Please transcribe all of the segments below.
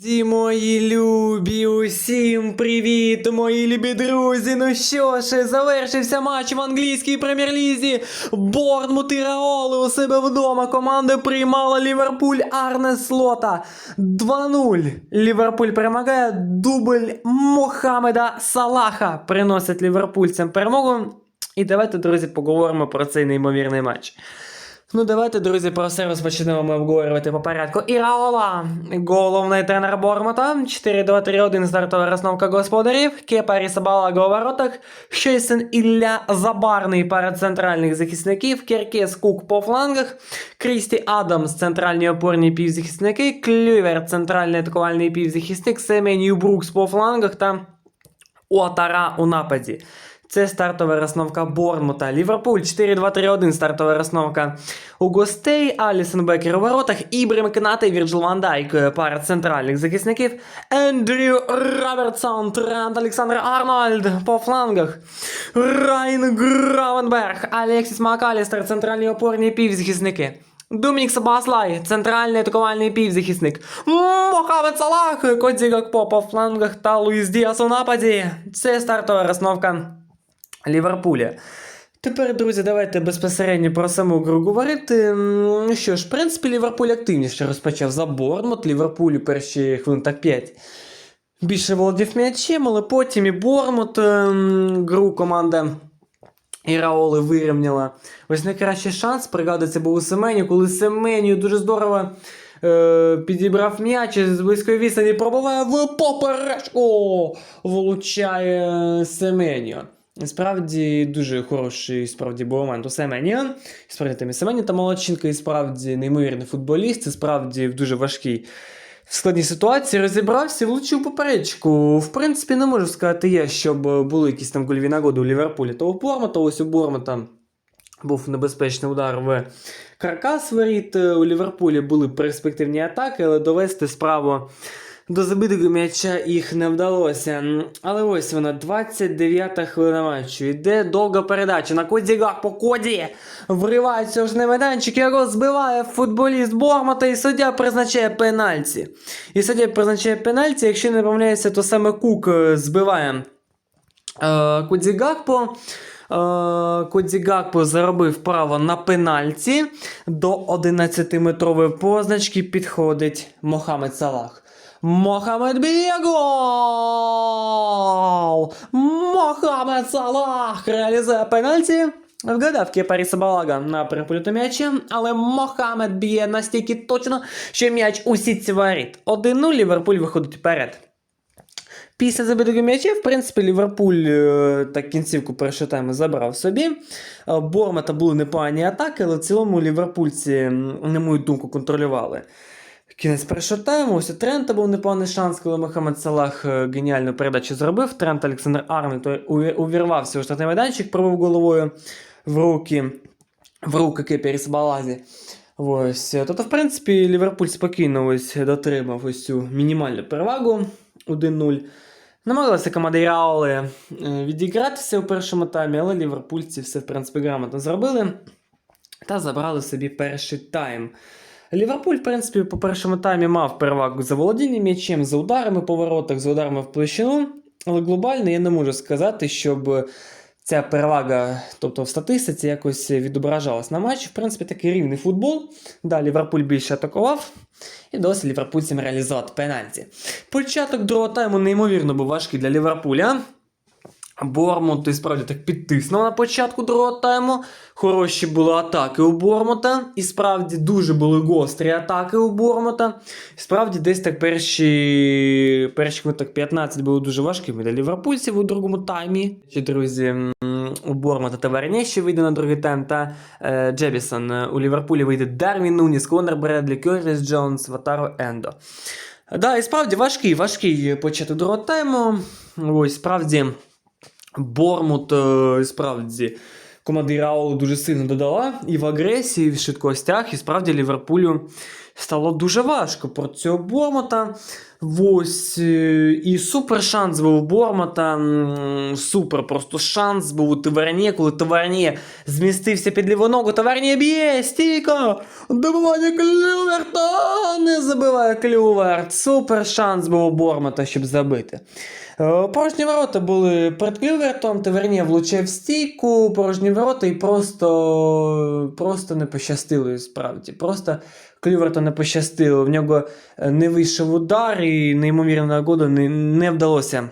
Друзі мої любі, усім привіт, мої любі друзі. Ну що ж, завершився матч в англійській прем'єр-лізі. Борнмут і Раоли у себе вдома. Команда приймала Ліверпуль Арне Слота. 2-0. Ліверпуль перемагає. Дубль Мохамеда Салаха приносить ліверпульцям перемогу. І давайте, друзі, поговоримо про цей неймовірний матч. Ну, давайте, друзі, про все розпочнемо ми обговорювати по порядку. Іраола, головний тренер Бормута, 4-2-3-1 стартова розновка господарів, Кепа Рісабалага у Щесен Ілля Забарний перед центральних захисників, Керкес Кук по флангах, Крісті Адамс, центральні опорні півзахисники, Клювер, центральний атакувальний півзахисник, Семенію Брукс по флангах та Уатара у нападі. Це стартова розновка Борнмута. Ліверпуль 4-2-3-1 стартова розновка у гостей. Алісон Бекер у воротах. Ібрим Кната і Вірджил Ван Дайк е, пара центральних захисників. Ендрю Робертсон, Трент Олександр Арнольд по флангах. Райн Гравенберг, Алексіс Макалістер, центральні опорні півзахисники. Думнік Сабаслай, центральний атакувальний півзахисник. Мохамед Салах, Кодзі Гакпо по флангах та Луїс Діас у нападі. Це стартова розновка Ліверпуля. Тепер, друзі, давайте безпосередньо про саму гру говорити. Ну що ж, в принципі, Ліверпуль активніше розпочав за Борнмут. Ліверпуль у перші хвилин так 5 більше володів м'ячем, але потім і Бормут ем, гру команда Іраоли вирівняла. Ось найкращий шанс пригадується був у Семеню, коли Семеню дуже здорово е, підібрав м'яч з близької відстані пробиває в поперечку. Влучає Семеню. Справді дуже хороший справді був момент у Семені. Справді там і Семені та Молодченко, і справді неймовірний футболіст, і справді в дуже важкій складній ситуації розібрався і влучив поперечку. В принципі, не можу сказати я, щоб були якісь там гольові нагоди у Ліверпулі. То у Бормута, ось у Бормута був небезпечний удар в каркас воріт. У Ліверпулі були перспективні атаки, але довести справу до забитого м'яча їх не вдалося. Але ось вона, 29-та хвилина матчу. Йде довга передача на Коді Гакпо. Коді вривається ж на майданчик, його збиває футболіст Бормута і суддя призначає пенальті. І суддя призначає пенальті, якщо не помиляюся, то саме Кук е, збиває е, Коді Гакпо. Е, Коді Гакпо заробив право на пенальті. До 11-метрової позначки підходить Мохамед Салах. Мохамед б'є! Мохамед Салах реалізує пенальті. Вгадав Кепарі Сабалага на переполіту м'ячі, але Мохамед б'є настільки точно, що м'яч у сітці воріт. 1-0 Ліверпуль виходить вперед. Після забитого м'яча, в принципі, Ліверпуль е, так кінцівку першого забрав собі. Е, Бормата були непогані атаки, але в цілому ліверпульці, на мою думку, контролювали. Кінець першого тайму, ось у Трента був непоганий шанс, коли Мохамед Салах е, геніальну передачу зробив. Трент Олександр Арнольд той увірвався у штатний майданчик, пробив головою в руки, в руки Кепі Рісбалазі. Ось. е, Тобто, в принципі, Ліверпуль спокійно ось дотримав ось цю мінімальну перевагу 1-0. Намагалася команда Іраоли е, відігратися у першому таймі, але ліверпульці все, в принципі, грамотно зробили та забрали собі перший тайм. Ліверпуль, в принципі, по першому таймі мав перевагу за володінням м'ячем, за ударами по воротах, за ударами в площину. Але глобально я не можу сказати, щоб ця перевага, тобто в статистиці, якось відображалась на матчі. В принципі, такий рівний футбол. Да, Ліверпуль більше атакував. І досі ліверпульцям реалізувати пенальті. Початок другого тайму неймовірно був важкий для Ліверпуля. Бормут справді так підтиснув на початку другого тайму. Хороші були атаки у Бормута. І справді дуже були гострі атаки у Бормута. І справді десь так перші, перші так 15 були дуже важкими для ліверпульців у другому таймі. Ще, друзі, у Бормута Таверні ще вийде на другий тайм та е, Джебісон. У Ліверпулі вийде Дарвін Нуніс, Конор Бредлі, Кертіс Джонс, Ватаро Ендо. Да, і справді важкий, важкий початок другого тайму. Ось справді. Бормут е, справді команда Раулу дуже сильно додала і в агресії, і в швидкостях, і справді Ліверпулю стало дуже важко проти цього Бормота. Ось е, і супер шанс був Бормота. Супер просто шанс був у Таверні, коли Таверні змістився під ліву ногу. Таверні б'є, стійко! Добивання Клюверта! Не забиває Клюверт. Супер шанс був у Бормота, щоб забити. Е, Порожні ворота були перед Клювертом, Таверні влучив стійку, порожні ворота і просто, просто не пощастило справді. Просто Клюверту не пощастило. В нього е, не вийшов удар і неймовірна нагода не, не вдалося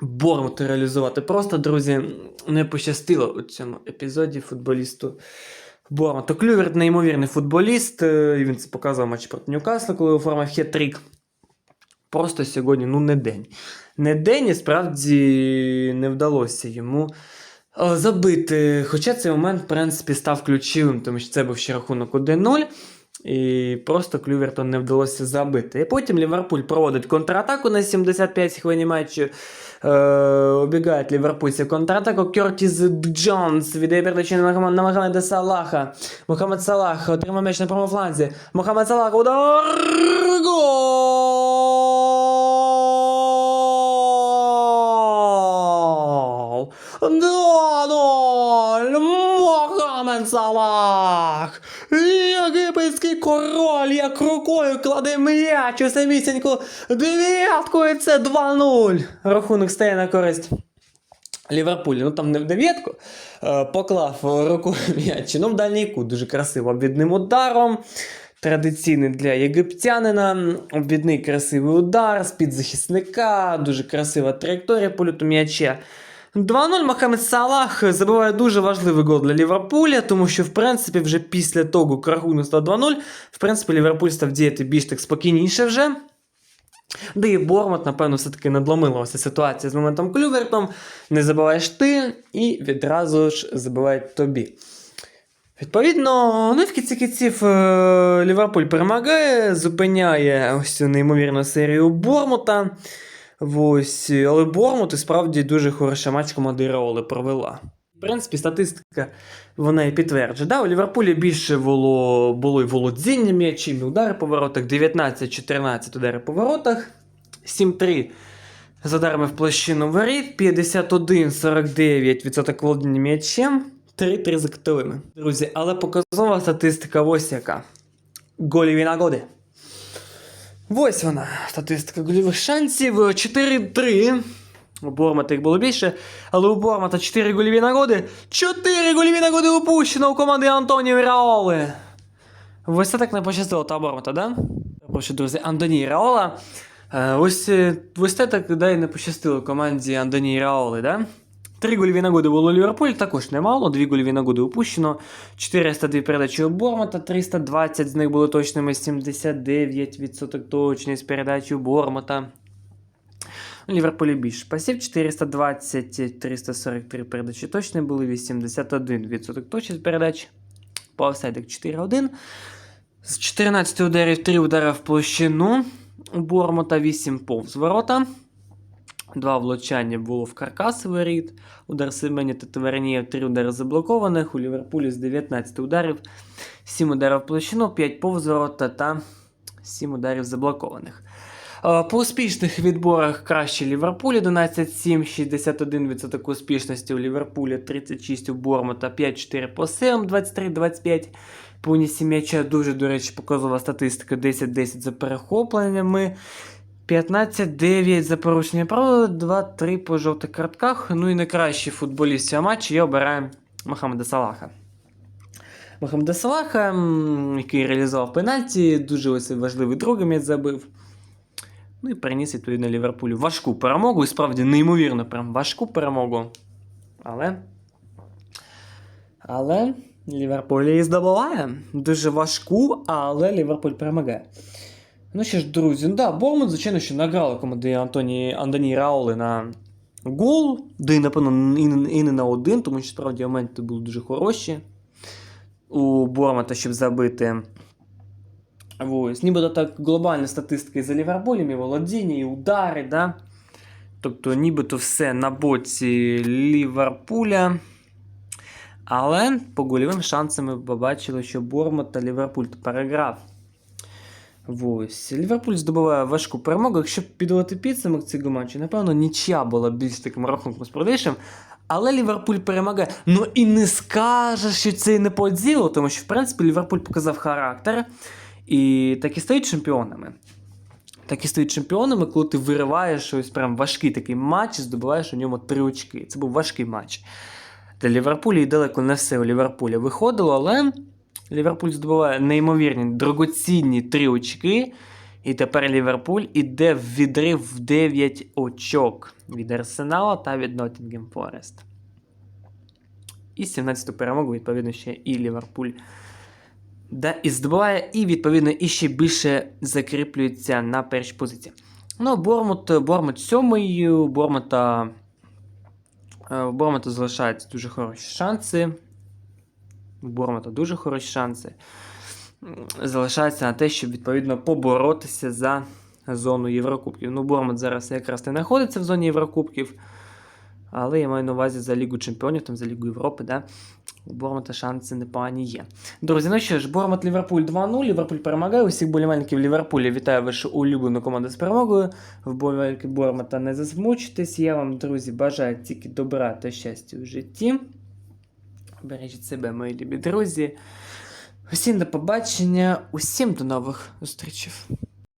Бормуту реалізувати. Просто, друзі, не пощастило у цьому епізоді футболісту Бормуту. Клюверт неймовірний футболіст. е, Він це показував в матчі проти Ньюкасла, коли оформив хет-трік. Просто сьогодні ну, не день. Не день, і справді не вдалося йому е, забити. Хоча цей момент, в принципі, став ключовим, тому що це був ще рахунок 1-0. І просто Клювертон не вдалося забити. І потім Ліверпуль проводить контратаку на 75 хвилині матчу. Е, обігає Ліверпульця контратаку. Кертіс Джонс віддає передачу на на Мохамеда Салаха. Мохаммед Салах отримав м'яч на правому фланзі. Мохаммед Салах удар! Гол! 2-0! Мохамед Салах! Єгипетський король як рукою кладе м'яч у самісіньку дев'ятку і це 2-0. Рахунок стає на користь Ліверпулю. Ну там не в дев'ятку. е, Поклав руку м'яч. Ну в дальній кут дуже красиво обвідним ударом. Традиційний для єгиптянина. Обвідний красивий удар з-під захисника. Дуже красива траєкторія польоту м'яча. 2-0 Мохамед Салах забиває дуже важливий гол для Ліверпуля, тому що, в принципі, вже після того, як рахунок став 2-0, в принципі, Ліверпуль став діяти більш так спокійніше вже. Де і Бормот, напевно, все-таки надломилася ситуація з моментом Клювертом. Не забиваєш ти, і відразу ж забивають тобі. Відповідно, ну в кінці кінців е, Ліверпуль перемагає, зупиняє ось цю неймовірну серію Бормута. Ось, але Бормут і справді дуже хороший матч команди Реоли провела. В принципі, статистика вона і підтверджує. Да, у Ліверпулі більше було, було і володіння м'ячів, і удари по воротах, 19-14 удари по воротах, 7-3 з ударами в площину воріт, 51-49% володіння м'ячем, 3-3 за кутовими. Друзі, але показова статистика ось яка. Голів і нагоди. Ось вона, статистика гольових шансів. 4-3. У Бормата їх було більше, але у Бормата 4 гольові нагоди. 4 гольові нагоди упущено у команди Антоніо Раоли. Ось це так не пощастило та Бормата, да? Прошу, друзі, Антоні Раола. Е, Ось, е, ось це так да, і не пощастило команді Антоні Раоли, да? Три гольові нагоди було Ліверпуль, також немало, дві гольові нагоди упущено, 402 передачі у Бормата, 320 з них були точними, 79% точність передачі у Бормата. У Ліверпулі більше пасів, 420, 343 передачі точні були, 81% точність передач. По офсайдах 4-1. З 14 ударів 3 удари в площину. У Бормота 8 повз ворота. Два влучання було в каркас воріт. Удар Семені та Тавернієв, 3 удари заблокованих. У Ліверпулі з 19 ударів, 7 ударів в площину, 5 повз ворота та 7 ударів заблокованих. Е, По успішних відборах краще Ліверпуль 11-7, 61% успішності у Ліверпулі, 36 у Бормота, 5-4 по силам, 23-25. По м'яча дуже, до речі, показова статистика 10-10 за перехопленнями. 15-9 за порушення правил, 2-3 по жовтих картках. Ну і найкращий футболіст цього матчу я обираю Мохамеда Салаха. Мохамеда Салаха, який реалізував пенальті, дуже ось важливий другий м'яч забив. Ну і приніс відповідно Ліверпулю важку перемогу, і справді неймовірно, прям важку перемогу. Але. Але Ліверпуль її здобуває. Дуже важку, але Ліверпуль перемагає. Ну що ж, друзі, ну да, Бормут, звичайно, що награли команди Антоні, Антоні Раули на гол, напевно, і, не- і не на один, тому що справді моменти були дуже хороші у Бормата, щоб забити. Ось, нібито так глобальна статистика і за Ліверпулем, і володіння, і удари, да? Тобто, нібито все на боці Ліверпуля. Але по гольовим ми побачили, що Бормут та Ліверпуль переграв Ось. Ліверпуль здобуває важку перемогу. Якщо підводити підсумок цього матчу, напевно, нічия була більш таким рахунком справедливішим. Але Ліверпуль перемагає. Ну і не скажеш, що це і не по ділу, тому що, в принципі, Ліверпуль показав характер і так і стають чемпіонами. Так і стають чемпіонами, коли ти вириваєш ось прям важкий такий матч і здобуваєш у ньому три очки. Це був важкий матч. Для Ліверпуля і далеко не все у Ліверпуля виходило, але Ліверпуль здобуває неймовірні дорогоцінні три очки. І тепер Ліверпуль іде в відрив в 9 очок від Арсенала та від Ноттінгем Форест. І 17-ту перемогу, відповідно, ще і Ліверпуль. Да, і здобуває, і відповідно і ще більше закріплюється на першій позиції. Ну, Бормут, Бормут сьомий, у Бормута, е, Бормута залишаються дуже хороші шанси. У Бормута дуже хороші шанси. Залишається на те, щоб відповідно поборотися за зону Єврокубків. Ну, Бормут зараз якраз не знаходиться в зоні Єврокубків. Але я маю на увазі за Лігу Чемпіонів, там за Лігу Європи, да? у Бормута шанси непогані є. Друзі, ну що ж, Бормут Ліверпуль 2-0. Ліверпуль перемагає. Усіх болівальників Ліверпуля вітаю вашу улюблену команду з перемогою. Вболівальники Бормута не засмучитесь. Я вам, друзі, бажаю тільки добра та щастя у житті. Бережіть себе, мої любі друзі. Усім до побачення, усім до нових зустрічей.